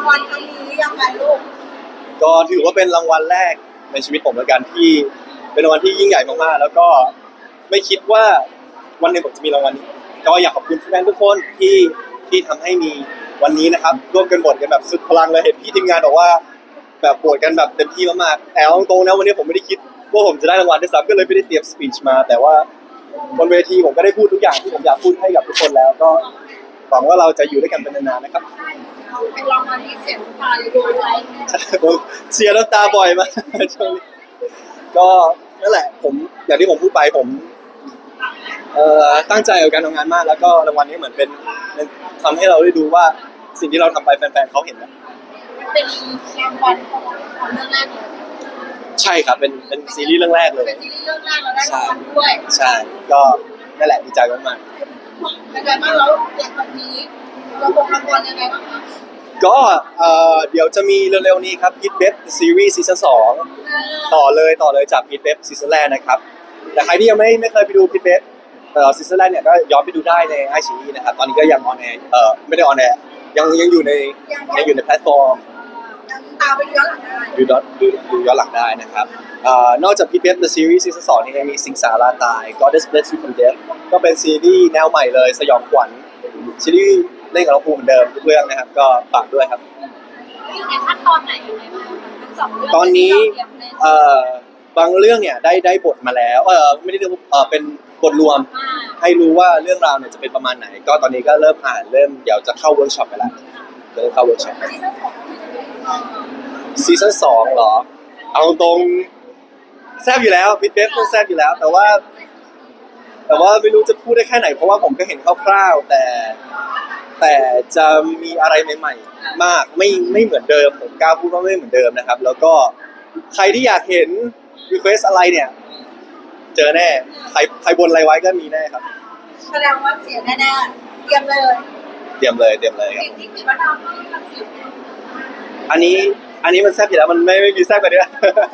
างวัลครั้งนี้ยังไงลูกก็ถือว่าเป็นรางวัลแรกในชีวิตผมแล้วกันที่เป็นรางวัลที่ยิ่งใหญ่มากๆแล้วก็ไม่คิดว่าวันหนึ่งผมจะมีรางวัลนี้ก็อยากขอบคุณแฟนทุกคนที่ที่ทำให้มีวันนี้นะครับร่วมกันบทกันแบบสุดพลังเลยเห็นพี่ทีมงานบอกว่า แบบบทกันแบบเต็มที่มากๆแต่เอาตรงๆนะวันนี้ผมไม่ได้คิดว่าผมจะได้รางวัลด้วยซ้ำก็เลยไม่ได้เตรียมสปีชมา แต่ว่าบนเวทีผมก็ได้พูดทุกอย่างที่ผมอยากพูดให้กับทุกคนแล้วก็หวังว่าเราจะอยู่ด้วยกันเป็นนานๆนะครับ เป็นรางวัลที่เสียงตาเลยดูไว้ใช่ผมเสียน้ำตาบ่อยมากช่วงนี้ก็นั่นแหละ ผมอย่างที่ผมพูดไปผมเอ่อตั้งใจกับการทำงานมาก แล้วก็รางวัลนี้เหมือนเป็นเป็นทำให้เราได้ดูว่าสิ่งที่เราทำไปแฟนๆเขาเห็นนะเป็นรางวัลของเรื่องแรกเลยใช่ครับเป็นเป็นซีรีส์เรื่องแรกเลยเป็นซีรีส์เรื่องแรกเราได้รางวัลด้วยใช่ก็นั่นแหละดีใจมากเป็นไงบ้างแล้วหลังจากนี้ เราคงรางวัลยังไงบ้างคะๆก็เอ่อเดี๋ยวจะมีเร็วๆนี้ครับพีทเบฟซีรีส์ซีซั่นสองต่อเลยต่อเลยจากพีทเบฟซีซั่นแรกนะครับ แต่ใครที่ยังไม่ไม่เคยไปดูพีทเบฟเอ่อซีซั่นแรกเนี่ยก็ย้อนไปดูได้ในไอชีนะครับ ตอนนี้ก็ยังออนแอร์เอ่อไม่ได้ออนแอร์ยังยังอยู่ในยังอยู่ในแพลตฟอร์มยังตามไปดูย้อนหลังได้ดูย้อนดูดูย้อนหลังได้นะครับเอ่อนอกจากพีทเบฟ The Series ซีซั่นสองนี่ยังมีสิงสาราตาย Goddess Bless You From Death ก็เป็นซีรีส์แนวใหม่เลยสยองขวัญซีรีส์ เล่นกับเราภูมิเหมือนเดิมทุกเรื่องนะครับ ก็ฝากด้วยครับ อยู่ในขั้นตอนไหนยังไงบ้างทั้งสองเรื่องตอนนี้ ที่เราเตรียมเล่นเอ่อบางเรื่องเนี่ยได้ได้บทมาแล้ว เออไม่ได้เรียกว่าเออเป็นบทรวม อ่าให้รู้ว่าเรื่องราวเนี่ยจะเป็นประมาณไหน ก็ตอนนี้ก็เริ่มอ่านเริ่มเดี๋ยวจะเข้าเวิร์กช็อปไปแล้วเดี๋ยวจะเข้าเวิร์กช็อปซีซั่นสองเป็นยังไงบ้างซีซั่นสองเหรอ เอาตรงแซบอยู่แล้วพิทเบฟก็แซบอยู่แล้ว แต่ว่า แต่ว่าไม่รู้จะพูดได้แค่ไหนเพราะว่าผมก็เห็นคร่าวๆแต่ แต่จะมีอะไรใหม่ๆ มากไม่ไม่เหมือนเดิมผมกล้าพูดว่าไม่เหมือนเดิมนะครับ แล้วก็ใครที่อยากเห็นรีเควสอะไรเนี่ย เจอแน่ใครใครบนอะไรไว้ก็มีแน่ครับแสดงว่าเสียแน่ๆเตรียมเลยเตรียมเลยเตรียมเลยครับสิ่งที่ปิดว่าทำก็ทำผิดอันนี้อันนี้มันแซบอยู่แล้วมันไม่ไม่มีแซบกว่านี้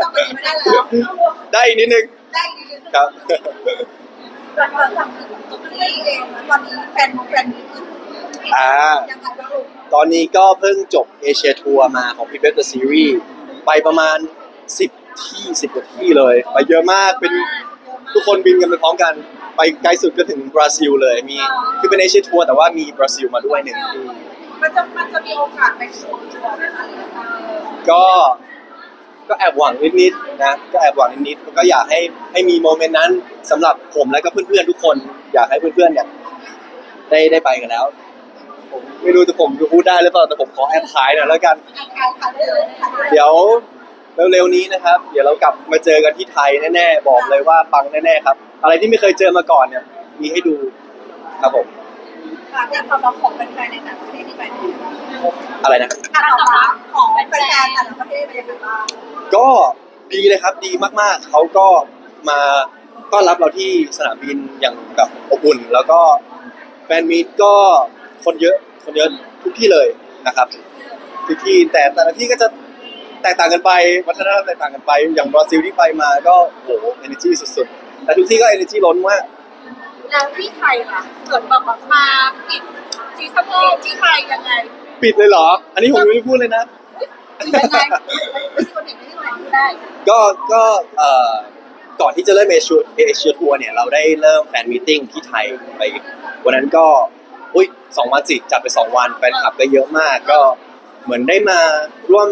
สมัยไม่ได้แล้วได้อีกนิดนึงได้ดีครับหลังจากจบที่เองตอนนี้แฟนแฟนมีคือ อ่ายังไงบ้างลูกตอนนี้ก็เพิ่งจบเอเชียทัวร์มาของพี่เบสเดอะซีรีส์ไปประมาณ 10 ที่ 10กว่าที่เลย ไปเยอะมากเป็นทุกคนบินกันไปพร้อมกัน ไปไกลสุดก็ถึงบราซิลเลยมีคือเป็นเอเชียทัวร์แต่ว่ามีบราซิลมาด้วยหนึ่งที่มันจะมันจะมีโอกาสไปโชว์ทัวร์ไหมคะหรือว่าก็ก็แอบหวังนิดๆนะก็แอบหวังนิดๆก็อยากให้ให้มีโมเมนต์นั้นสำหรับผมและก็เพื่อนๆทุกคน อยากให้เพื่อนๆเนี่ยได้ได้ไปกันแล้ว ผมไม่รู้จะผมจะพูดได้หรือเปล่าแต่ผมขอแอบขายหน่อยแล้วกัน เดี๋ยวเร็วๆนี้นะครับ เดี๋ยวเรากลับมาเจอกันที่ไทยแน่ๆบอกเลยว่าปังแน่ๆครับ อะไรที่ไม่เคยเจอมาก่อนเนี่ย มีให้ดูครับผมค่ะการตอบรับของแฟนๆในต่างประเทศที่ไปเนี่ยอะไรนะการตอบรับของแฟนๆแต่ละประเทศเป็นยังไงบ้างก็ดีเลยครับดีมากๆเขาก็มาต้อนรับเราที่สนามบินอย่างแบบอบอุ่น แล้วก็แฟนมีตก็ คนเยอะคนเยอะทุกที่เลยนะครับทุกที่แต่แต่ละที่ก็จะแตกต่างกันไปวัฒนธรรมแตกต่างกันไป อย่างบราซิลที่ไปมาก็โห energy สุดๆแต่ทุกที่ก็ energy ล้นมากแล้วที่ไทยล่ะเกิดแบบมาปิดซีซั่นแรกที่ไทยยังไงปิดเลยเหรอ อันนี้ผมยังไม่ได้พูดเลยนะยังไงไม่มีคนเห็นไม่มีคนเห็นพูดได้ ก็ก็เอ่อก่อนที่จะเริ่มเอเชียเอเชียทัวร์เนี่ยเราได้เริ่มแฟนมีตติ้งที่ไทยไปวันนั้นก็ อุ้ยสองวันสิจัดไปสองวันแฟนคลับก็เยอะมาก ก็เหมือนได้มาร่วม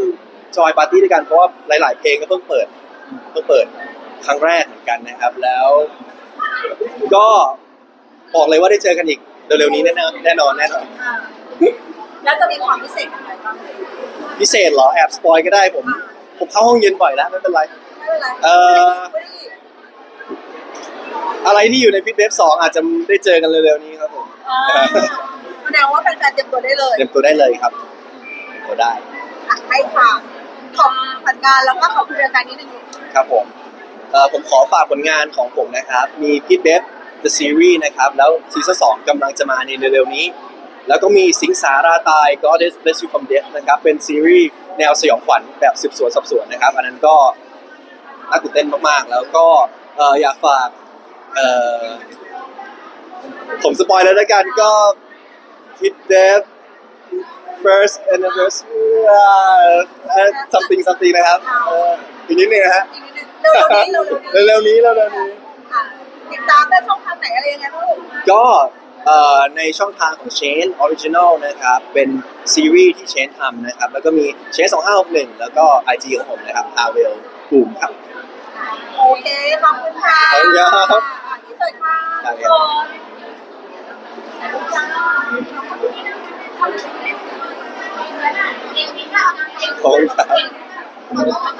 จอยปาร์ตี้ด้วยกันเพราะว่าหลาย ๆ เพลงก็เพิ่งเปิดเพิ่งเปิดครั้งแรกเหมือนกันนะครับ แล้ว ก็บอกเลยว่าได้เจอกันอีกเร็วๆนี้แน่นอนแน่นอนแน่นอนอ่าแล้วจะมีความพิเศษอะไรบ้างพิเศษเหรอแอบสปอยก็ได้ผมผมเข้าห้องเย็นบ่อยแล้วไม่เป็นไรไม่เป็นไรเอ่อ อะไรที่อยู่ในพิทเวฟสองอาจจะได้เจอกันเร็วๆนี้ครับผมอ่าแสดงว่าแฟนๆเตรียมตัวได้เลยเตรียมตัวได้เลยครับเตรียมตัวได้ให้ค่ะขอบผลงานแล้วก็ขอบคุณรายการนี้หนึ่งครับผมเอ่อผมขอฝากผลงานของผมนะครับ มีพิทเวฟ The Series นะครับ แล้วซีซั่นสองกำลังจะมาในเร็วๆนี้ แล้วก็มีสิงสาราตาย Goddess Bless You From Death นะครับ เป็นซีรีส์แนวสยองขวัญแบบสืบสวนสอบสวนนะครับ อันนั้นก็น่าตื่นเต้นมากๆ แล้วก็เอ่ออยากฝาก เอ่อผมสปอยแล้วละกันก็พิทเวฟ first anniversary uh, something something นะครับเอออีกนิดนึงนะฮะ อีกนิดนึงเร็วๆนี้เร็วๆนี้เร็วๆนี้เร็วๆนี้อะติดตามได้ช่องทางไหนอะไรยังไงบ้างลูกก็เอ่อในช่องทางของ Chain Original นะครับ เป็นซีรีส์ที่ Chain ทำนะครับ แล้วก็มี Chain 2561 แล้วก็ IG ของผมนะครับ Havel กลุ่มครับ โอเค ขอบคุณค่ะขอบคุณครับอะที่เสิร์ตค่ะได้ครับทุกคนขอบคุณครับ